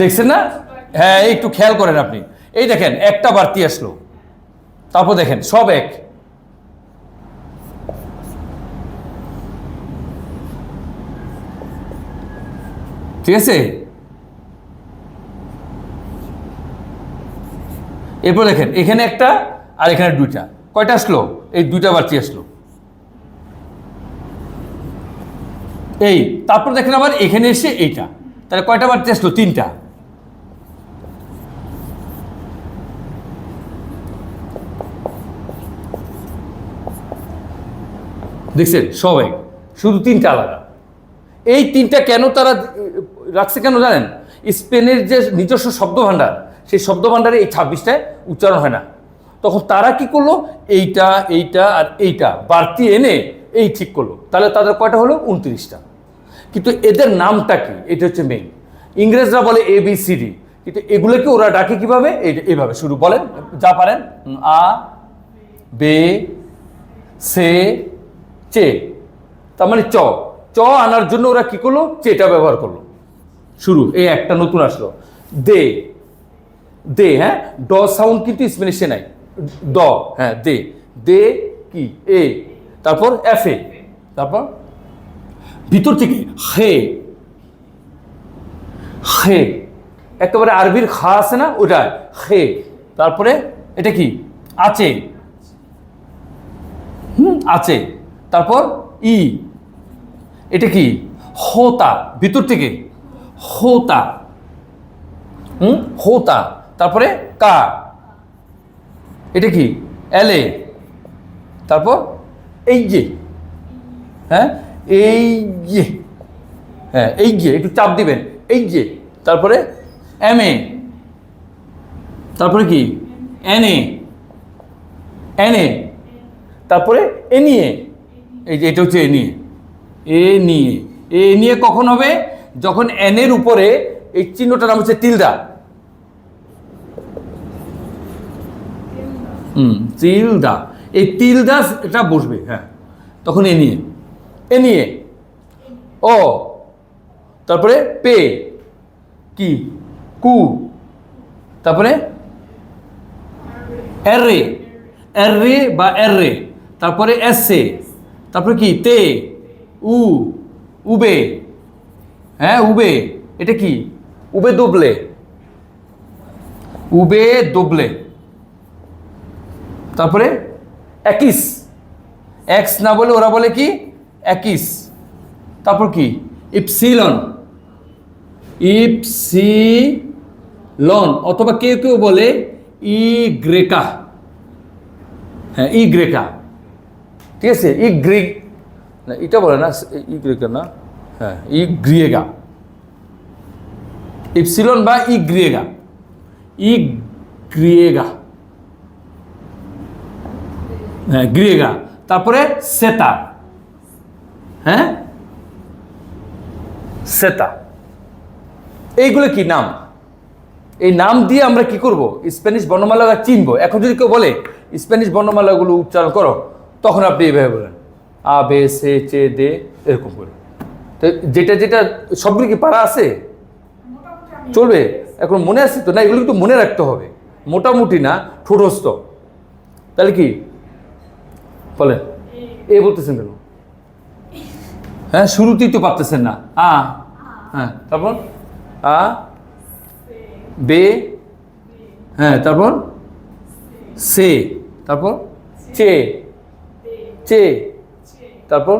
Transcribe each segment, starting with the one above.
দেখছেন না? হ্যাঁ একটু খেয়াল করেন আপনি। এই দেখেন, একটা বাড়তি আসলো। তারপর দেখেন, সব এক। ঠিক আছে? এরপর দেখেন, এখানে একটা আর এখানে দুইটা। কয়টা আসলো? এই দুইটা বাড়তি আসলো। এই, তারপর দেখেন আবার এখানে এসে এইটা। তাহলে কয়টা বাড়তি আসলো তিনটা। দেখছেন? সবাই। শুধু তিনটা আলাদা। এই তিনটা কেন তারা রাখছে কেন জানেন? স্পেনের যে নিজস্ব শব্দ ভাণ্ডার সেই শব্দ ভাণ্ডারে এই ছাব্বিশটায় উচ্চারণ হয় না। তখন তারা কি করল? এইটা এইটা আর এইটা। বাড়তি এনে এই ঠিক করল। তাহলে তাদের কয়টা হলো? উনত্রিশটা। কিন্তু এদের নামটা কি? এটা হচ্ছে মেইন ইংরেজরা বলে এ বি সি ডি কিন্তু এগুলোকে ওরা ডাকে কীভাবে? এই- এইভাবে শুরু। বলেন, যা পারেন। আ, বে, সে, চে। তার মানে চ। চ আনার জন্য ওরা কি করল? চেটা ব্যবহার করল। শুরু। এই একটা নতুন আসলো। দে। দে হ্যাঁ? ড সাউন্ড কিন্তু স্পেনিশে নাই। ড হ্যাঁ দে। দে কি? এ। তারপর এফ এ তারপর ভিতর থেকে হে হে একেবারে আরবির খা আছে না? ওটা হে তারপরে এটা কি? আছে হুম আছে তারপর ই। এটা কি? হোতা। ভিতর থেকে হোতা। হুম, হোতা। তারপরে কা। এটা কি? এলে। তারপর এই যে। হ্যাঁ? এই যে হ্যাঁ এই যে, একটু চাপ দিবেন। এই যে, তারপরে এম এ তারপরে কি? এন এ এন এ তারপরে এ নিয়ে এই যে, এটা হচ্ছে এ নিয়ে এ নিয়ে এ নিয়ে কখন হবে? যখন এন এর উপরে এই চিহ্নটার নাম হচ্ছে তিলদা হুম তিলদা এই তিলদা এটা বসবে হ্যাঁ তখন এ নিয়ে এ নিয়ে। ও তারপরে পে। কি? কু। তারপরে? এররে এররে বা এররে তারপরে এসে। তারপরে কি? তে। উ। উবে। হ্যাঁ উবে। এটা কি? উবে দোবলে। উবে দোবলে। তারপরে একিস। এক্স না বলে ওরা বলে কি? একিস। তারপর কি? ইপসিলন। ইপসিলন, অথবা কেউ কেউ বলে ই গ্রেকা হ্যাঁ ই গ্রেকা ঠিক আছে? ই গ্রিক না, এটা বলে না ই গ্রেকা না। হ্যাঁ ই গ্রিয়েগা ইপসিলন বা ই গ্রিয়েগা ই গ্রিয়েগা হ্যাঁ গ্রিয়েগা। তারপরে সেতা। হ্যাঁ? সেতা। এইগুলো কি নাম? এই নাম দিয়ে আমরা কি করব? স্প্যানিশ বর্ণমালা চিনবো। এখন যদি কেউ বলে স্প্যানিশ বর্ণমালাগুলো উচ্চারণ করো, তখন আপনি এইভাবে বলেন আ বে সে চে দে এরকম করে। তো যেটা যেটা সবগুলো কি পারা আছে? চলবে? এখন মনে আছে তো? না, এগুলো কিন্তু মনে রাখতে হবে। মোটামুটি না, ঠোঁটস্থ। তাহলে কি? বলেন। এ বলতেছেন কেন? হ্যাঁ শুরুতেই তো পারতেছেন না। আ হ্যাঁ তারপর? আ, বে হ্যাঁ তারপর? সে, তারপর? চে চে, তারপর?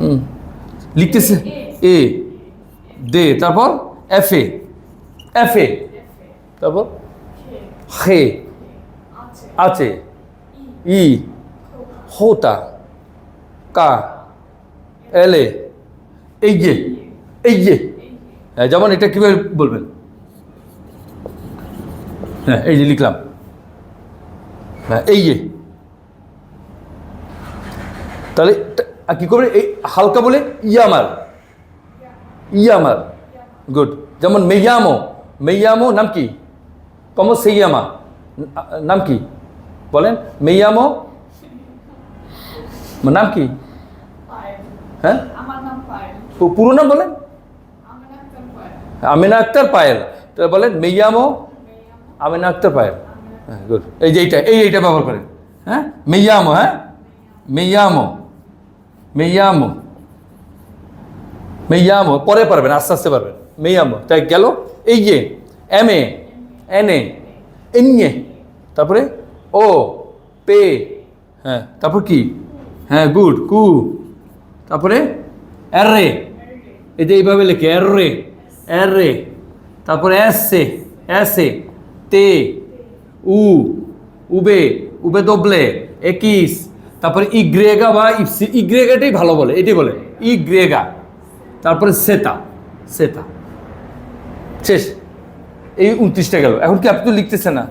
হুম লিখতেছে এ, দে, তারপর? এফ, এ এফ, এ, তারপর? হে আছে ই হোতা কা এলে এই যে এই যে হ্যাঁ যেমন এটা কীভাবে বলবেন? হ্যাঁ এই যে লিখলাম। হ্যাঁ এই যে তাহলে কি করবে এই হালকা বলে ইয়ামার। ইয়ামার। গুড যেমন মেয়ামো মেয়ামো নাম কি? কম সেইয়ামা। নাম কি? বলেন মেয়ামো নাম কি? হ্যাঁ? পুরো নাম বলেন। আমিনা আক্তার পায়েল। তো বলেন মেয়ামো আমিনা আক্তার পায়েল। হ্যাঁ গুড এই যে এইটা এই এইটা ব্যবহার করেন। হ্যাঁ? মেয়ামো হ্যাঁ? মেয়ামো মেয়ামো মেয়ামো পরে পারবেন আস্তে আস্তে পারবেন। মেয়ামো তাই গেল। এই যে M A N A NA তারপরে ও পে। হ্যাঁ তারপর কি? হ্যাঁ গুড কু। তারপরে আর রে এই যে এইভাবে লেখে আর রে আর রে তারপরে এসে এসে তে, উ, উবে উবে দবলে, একিস। তারপরে ইগ্রেগা বা ইপসি, ইগ্রেগাটাই ভালো বলে, এটাই বলে, ইগ্রেগা। তারপরে সেতা সেতা। শেষ। এই উনত্রিশটা গেল। এখন কি আপনি তো লিখতেছে না?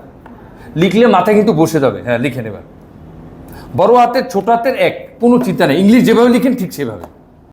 লিখলে মাথায় কিন্তু বসে যাবে। হ্যাঁ লিখে নেবেন। বড় হাতের ছোট হাতের এক কোনো চিন্তা নেই। ইংলিশ যেভাবে লিখেন ঠিক সেভাবে।